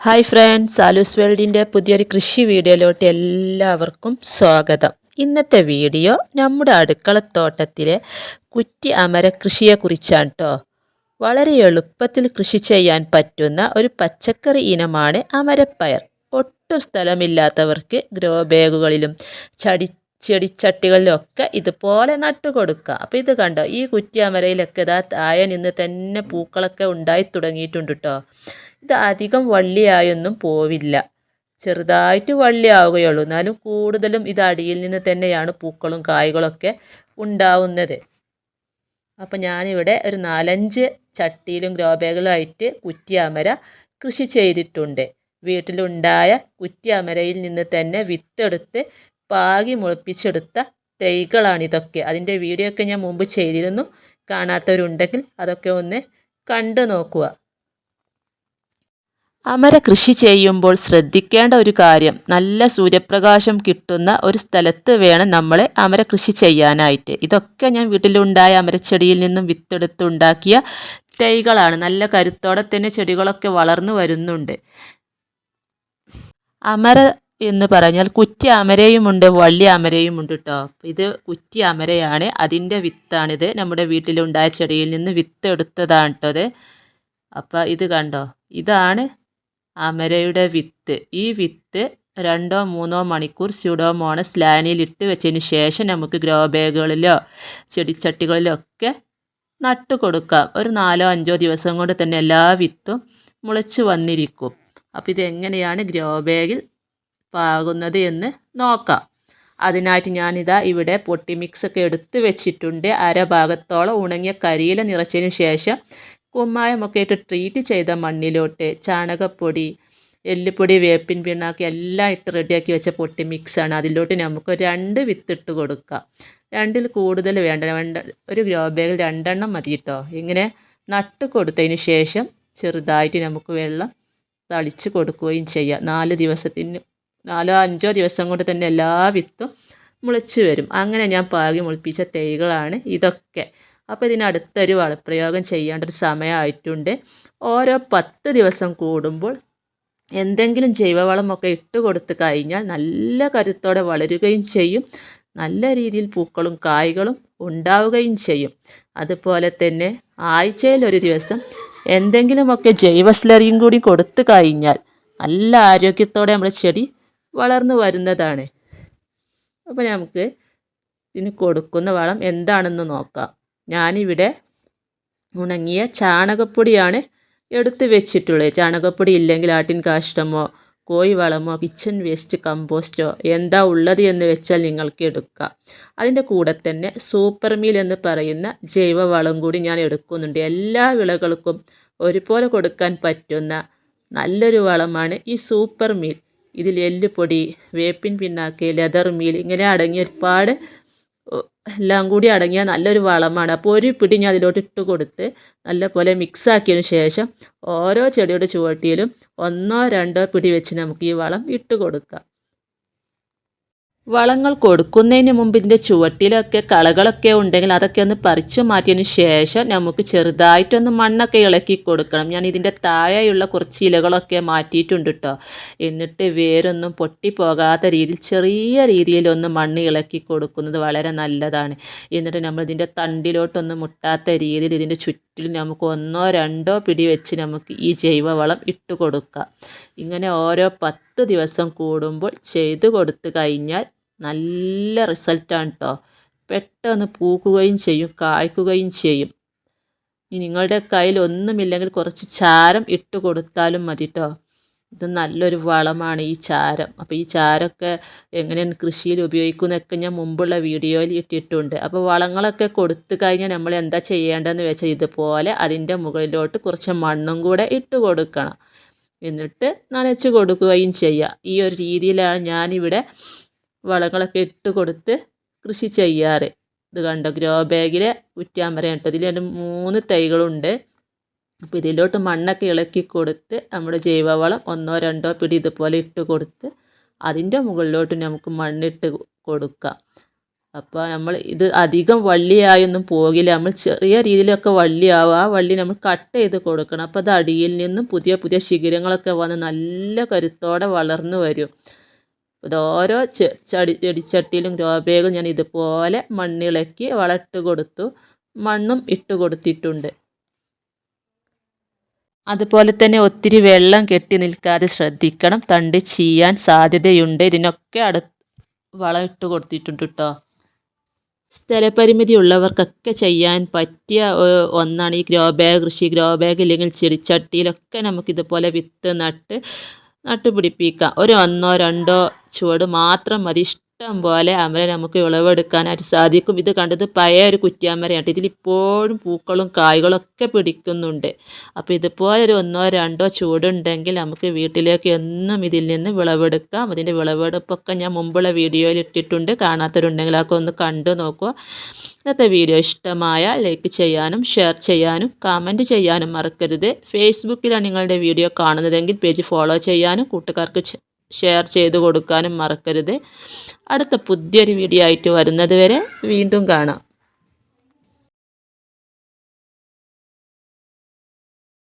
Hi friends ആലൂസ് വേൾഡിന്റെ പുതിയൊരു കൃഷി വീഡിയോയിലോട്ട് എല്ലാവർക്കും സ്വാഗതം. ഇന്നത്തെ വീഡിയോ നമ്മുടെ അടുക്കളത്തോട്ടത്തിലെ കുറ്റി അമര കൃഷിയെക്കുറിച്ചാണ് കേട്ടോ വളരെ എളുപ്പത്തിൽ കൃഷി ചെയ്യാൻ പറ്റുന്ന ഒരു പച്ചക്കറി ഇനമാണ് അമരപ്പയർ. ഒട്ടും സ്ഥലമില്ലാത്തവർക്ക് ഗ്രോ ബാഗുകളിലും ചടി ചെടിച്ചട്ടികളിലൊക്കെ ഇതുപോലെ നട്ടു കൊടുക്കുക അപ്പോൾ ഇത് കണ്ടോ ഈ കുറ്റി അമരയിലൊക്കെ ഇതാ താഴെ നിന്ന് തന്നെ പൂക്കളൊക്കെ ഉണ്ടായി തുടങ്ങിയിട്ടുണ്ട് കേട്ടോ ഇത് അധികം വള്ളിയായൊന്നും പോവില്ല. ചെറുതായിട്ട് വള്ളിയാവുകയുള്ളൂ. എന്നാലും കൂടുതലും ഇത് അടിയിൽ നിന്ന് തന്നെയാണ് പൂക്കളും കായ്കളൊക്കെ ഉണ്ടാവുന്നത്. അപ്പം ഞാനിവിടെ ഒരു നാലഞ്ച് ചട്ടിയിലും ഗ്രോ കുറ്റിയാമര കൃഷി ചെയ്തിട്ടുണ്ട്. വീട്ടിലുണ്ടായ കുറ്റിയാമരയിൽ നിന്ന് തന്നെ വിത്തെടുത്ത് പാകി മുളപ്പിച്ചെടുത്ത തൈകളാണ് ഇതൊക്കെ അതിന്റെ വീഡിയോ ഒക്കെ ഞാൻ മുമ്പ് ചെയ്തിരുന്നു. കാണാത്തവരുണ്ടെങ്കിൽ അതൊക്കെ ഒന്ന് കണ്ടു നോക്കുക. അമര കൃഷി ചെയ്യുമ്പോൾ ശ്രദ്ധിക്കേണ്ട ഒരു കാര്യം നല്ല സൂര്യപ്രകാശം കിട്ടുന്ന ഒരു സ്ഥലത്ത് വേണം നമ്മൾ അമര കൃഷി ചെയ്യാനായിട്ട്. ഇതൊക്കെ ഞാൻ വീട്ടിലുണ്ടായ അമരച്ചെടിയിൽ നിന്നും വിത്തെടുത്തുണ്ടാക്കിയ തൈകളാണ്. നല്ല കരുത്തോടെ തന്നെ ചെടികളൊക്കെ വളർന്നു വരുന്നുണ്ട്. അമര എന്ന് പറഞ്ഞാൽ കുറ്റി അമരയുമുണ്ട് വള്ളി അമരയുമുണ്ട് കേട്ടോ ഇത് കുറ്റി അമരയാണ്. അതിന്റെ വിത്താണിത്. നമ്മുടെ വീട്ടിലുണ്ടായ ചെടിയിൽ നിന്ന് വിത്തെടുത്തതാണ് കേട്ടോ അത് അപ്പോൾ ഇത് കണ്ടോ? ഇതാണ് അമരയുടെ വിത്ത്. ഈ വിത്ത് രണ്ടോ മൂന്നോ മണിക്കൂർ സ്യൂഡോമോണസ് ഇട്ട് വെച്ചതിന് ശേഷം നമുക്ക് ഗ്രോ ബാഗുകളിലോ ചെടിച്ചട്ടികളിലോ ഒക്കെ നട്ടു കൊടുക്കാം ഒരു നാലോ അഞ്ചോ ദിവസം കൊണ്ട് തന്നെ എല്ലാ വിത്തും മുളച്ച് വന്നിരിക്കും. അപ്പോൾ ഇതെങ്ങനെയാണ് ഗ്രോ ബാഗിൽ പാകുന്നത് എന്ന് നോക്കാം. അതിനായിട്ട് ഞാനിതാ ഇവിടെ പൊട്ടി മിക്സ് ഒക്കെ എടുത്ത് വെച്ചിട്ടുണ്ട്. അര ഭാഗത്തോളം ഉണങ്ങിയ കരിയില നിറച്ചതിന് ശേഷം കുമ്മായമൊക്കെ ഇട്ട് ട്രീറ്റ് ചെയ്ത മണ്ണിലോട്ട് ചാണകപ്പൊടി എല്ലുപൊടി വേപ്പിൻ പിണ്ണാക്കി എല്ലാം ഇട്ട് റെഡിയാക്കി വെച്ച പൊട്ടി മിക്സാണ് അതിലോട്ട് നമുക്ക് രണ്ട് വിത്തിട്ട് കൊടുക്കാം. രണ്ടിൽ കൂടുതൽ വേണ്ട. രണ്ട് ഒരു ഗ്രോ ബാഗിൽ രണ്ടെണ്ണം മതി കേട്ടോ ഇങ്ങനെ നട്ട് കൊടുത്തതിന് ശേഷം ചെറുതായിട്ട് നമുക്ക് വെള്ളം തളിച്ച് കൊടുക്കുകയും ചെയ്യാം. നാല് ദിവസത്തിന് നാലോ അഞ്ചോ ദിവസം കൊണ്ട് തന്നെ എല്ലാ വിത്തും മുളച്ച് വരും. അങ്ങനെ ഞാൻ പാകി മുളിപ്പിച്ച തൈകളാണ് ഇതൊക്കെ. അപ്പോൾ ഇതിനടുത്തൊരു വളപ്രയോഗം ചെയ്യേണ്ട ഒരു സമയമായിട്ടുണ്ട്. ഓരോ പത്ത് ദിവസം കൂടുമ്പോൾ എന്തെങ്കിലും ജൈവവളമൊക്കെ ഇട്ട് കൊടുത്ത് കഴിഞ്ഞാൽ നല്ല കരുത്തോടെ വളരുകയും ചെയ്യും. നല്ല രീതിയിൽ പൂക്കളും കായ്കളും ഉണ്ടാവുകയും ചെയ്യും. അതുപോലെ തന്നെ ആഴ്ചയിൽ ഒരു ദിവസം എന്തെങ്കിലുമൊക്കെ ജൈവ സ്ലറിയും കൂടി കൊടുത്തു കഴിഞ്ഞാൽ നല്ല ആരോഗ്യത്തോടെ നമ്മുടെ ചെടി വളർന്നു വരുന്നതാണ്. അപ്പോൾ നമുക്ക് ഇതിന് കൊടുക്കുന്ന വളം എന്താണെന്ന് നോക്കാം. ഞാനിവിടെ ഉണങ്ങിയ ചാണകപ്പൊടിയാണ് എടുത്ത് വെച്ചിട്ടുള്ളത്. ചാണകപ്പൊടി ഇല്ലെങ്കിൽ ആട്ടിൻ കാഷ്ടമോ കോഴി വളമോ കിച്ചൺ വേസ്റ്റ് കമ്പോസ്റ്റോ എന്താ ഉള്ളത് എന്ന് വെച്ചാൽ നിങ്ങൾക്ക് എടുക്കാം. അതിന്റെ കൂടെ തന്നെ സൂപ്പർ മീൽ എന്ന് പറയുന്ന ജൈവ വളം കൂടി ഞാൻ എടുക്കുന്നുണ്ട്. എല്ലാ വിളകൾക്കും ഒരുപോലെ കൊടുക്കാൻ പറ്റുന്ന നല്ലൊരു വളമാണ് ഈ സൂപ്പർ മീൽ ഇതിൽ എല്ലുപൊടി വേപ്പിൻ പിണ്ണാക്ക് ലെതർ മീൽ ഇങ്ങനെ അടങ്ങിയ ഒരുപാട് എല്ലാം കൂടി അടങ്ങിയ നല്ലൊരു വളമാണ്. അപ്പോൾ ഒരു പിടി ഞാൻ അതിലോട്ട് ഇട്ട് കൊടുത്ത് നല്ലപോലെ മിക്സ് ആക്കിയതിന് ശേഷം ഓരോ ചെടിയുടെ ചുവട്ടിയിലും ഒന്നോ രണ്ടോ പിടി വെച്ച് നമുക്ക് ഈ വളം ഇട്ട് കൊടുക്കാം. വളങ്ങൾ കൊടുക്കുന്നതിന് മുമ്പ് ഇതിന്റെ ചുവട്ടിലൊക്കെ കളകളൊക്കെ ഉണ്ടെങ്കിൽ അതൊക്കെ ഒന്ന് പറിച്ചു മാറ്റിയതിന് ശേഷം നമുക്ക് ചെറുതായിട്ടൊന്ന് മണ്ണൊക്കെ ഇളക്കി കൊടുക്കണം. ഞാൻ ഇതിന്റെ താഴെയുള്ള കുറച്ച് ഇലകളൊക്കെ മാറ്റിയിട്ടുണ്ട് കേട്ടോ എന്നിട്ട് വേരൊന്നും പൊട്ടിപ്പോകാത്ത രീതിയിൽ ചെറിയ രീതിയിലൊന്ന് മണ്ണ് ഇളക്കി കൊടുക്കുന്നത് വളരെ നല്ലതാണ്. എന്നിട്ട് നമ്മൾ ഇതിന്റെ തണ്ടിലോട്ടൊന്നും മുട്ടാത്ത രീതിയിൽ ഇതിന്റെ ചുറ്റിലും നമുക്ക് ഒന്നോ രണ്ടോ പിടി വെച്ച് നമുക്ക് ഈ ജൈവവളം ഇട്ട് കൊടുക്കാം. ഇങ്ങനെ ഓരോ പത്ത് ദിവസം കൂടുമ്പോൾ ചെയ്തു കൊടുത്തു കഴിഞ്ഞാൽ നല്ല റിസൾട്ടാണ് കേട്ടോ പെട്ടെന്ന് പൂക്കുകയും ചെയ്യും കായ്ക്കുകയും ചെയ്യും. ഇനി നിങ്ങളുടെ കയ്യിൽ ഒന്നുമില്ലെങ്കിൽ കുറച്ച് ചാരം ഇട്ട് കൊടുത്താലും മതി കേട്ടോ ഇത് നല്ലൊരു വളമാണ് ഈ ചാരം. അപ്പോൾ ഈ ചാരമൊക്കെ എങ്ങനെയാണ് കൃഷിയിൽ ഉപയോഗിക്കുന്നതൊക്കെ ഞാൻ മുമ്പുള്ള വീഡിയോയിൽ ഇട്ടിട്ടുണ്ട്. അപ്പോൾ വളങ്ങളൊക്കെ കൊടുത്തു കഴിഞ്ഞാൽ നമ്മൾ എന്താ ചെയ്യേണ്ടതെന്ന് വെച്ചാൽ ഇതുപോലെ അതിന്റെ മുകളിലോട്ട് കുറച്ച് മണ്ണും കൂടെ ഇട്ട് കൊടുക്കണം. എന്നിട്ട് നനച്ച് കൊടുക്കുകയും ചെയ്യുക. ഈ ഒരു രീതിയിലാണ് ഞാനിവിടെ വളങ്ങളൊക്കെ ഇട്ട് കൊടുത്ത് കൃഷി ചെയ്യാറ്. ഇത് കണ്ടോ? ഗ്രോ ബാഗിലെ കുറ്റാമ്പര രണ്ട് മൂന്ന് തൈകളുണ്ട്. അപ്പോൾ ഇതിലോട്ട് മണ്ണൊക്കെ ഇളക്കി കൊടുത്ത് നമ്മുടെ ജൈവവളം ഒന്നോ രണ്ടോ പിടി ഇതുപോലെ ഇട്ട് കൊടുത്ത് അതിന്റെ മുകളിലോട്ട് നമുക്ക് മണ്ണിട്ട് കൊടുക്കാം. അപ്പോൾ നമ്മൾ ഇത് അധികം വള്ളിയായൊന്നും പോകില്ല. നമ്മൾ ചെറിയ രീതിയിലൊക്കെ വള്ളിയാവും. ആ വള്ളി നമ്മൾ കട്ട് ചെയ്ത് കൊടുക്കണം. അപ്പോൾ അത് അടിയിൽ നിന്നും പുതിയ പുതിയ ശിഖരങ്ങളൊക്കെ വന്ന് നല്ല കരുത്തോടെ വളർന്നു വരും. ഇത് ഓരോ ചെടി ചെടിച്ചട്ടിയിലും ഗ്രോ ഞാൻ ഇതുപോലെ മണ്ണിളക്കി വളട്ട് കൊടുത്തു. മണ്ണും ഇട്ട് കൊടുത്തിട്ടുണ്ട്. അതുപോലെ തന്നെ ഒത്തിരി വെള്ളം കെട്ടി നിൽക്കാതെ ശ്രദ്ധിക്കണം. തണ്ട് ചീയാൻ സാധ്യതയുണ്ട്. ഇതിനൊക്കെ അടു വളം ഇട്ട് കൊടുത്തിട്ടുണ്ട് കേട്ടോ സ്ഥലപരിമിതി ഉള്ളവർക്കൊക്കെ ചെയ്യാൻ പറ്റിയ ഒന്നാണ് ഈ ഗ്രോ ബാഗ് കൃഷി. ഗ്രോ ബാഗ് ഇല്ലെങ്കിൽ ചെടിച്ചട്ടിയിലൊക്കെ നമുക്കിതുപോലെ വിത്ത് നട്ട് നട്ടുപിടിപ്പിക്കാം. ഒരു ഒന്നോ രണ്ടോ ചുവട് മാത്രം മതി. ഇഷ്ടം പോലെ അമര നമുക്ക് വിളവെടുക്കാനായിട്ട് സാധിക്കും. ഇത് കണ്ടത് പഴയ ഒരു കുറ്റിയാമരയാണ് ഇതിലിപ്പോഴും പൂക്കളും കായ്കളും ഒക്കെ പിടിക്കുന്നുണ്ട്. അപ്പോൾ ഇതുപോലെ ഒരു ഒന്നോ രണ്ടോ ചൂടുണ്ടെങ്കിൽ നമുക്ക് വീട്ടിലേക്ക് എന്നും ഇതിൽ നിന്ന് വിളവെടുക്കാം. അതിന്റെ വിളവെടുപ്പൊക്കെ ഞാൻ മുമ്പുള്ള വീഡിയോയിൽ ഇട്ടിട്ടുണ്ട്. കാണാത്തവരുണ്ടെങ്കിൽ അതൊക്കെ ഒന്ന് കണ്ടു നോക്കുക. ഇന്നത്തെ വീഡിയോ ഇഷ്ടമായ ലൈക്ക് ചെയ്യാനും ഷെയർ ചെയ്യാനും കമന്റ് ചെയ്യാനും മറക്കരുത്. ഫേസ്ബുക്കിലാണ് നിങ്ങളുടെ വീഡിയോ കാണുന്നതെങ്കിൽ പേജ് ഫോളോ ചെയ്യാനും കൂട്ടുകാർക്ക് ഷെയർ ചെയ്ത് കൊടുക്കാനും മറക്കരുത്. അടുത്ത പുതിയൊരു വീഡിയോ ആയിട്ട് വരുന്നത് വരെ വീണ്ടും കാണാം.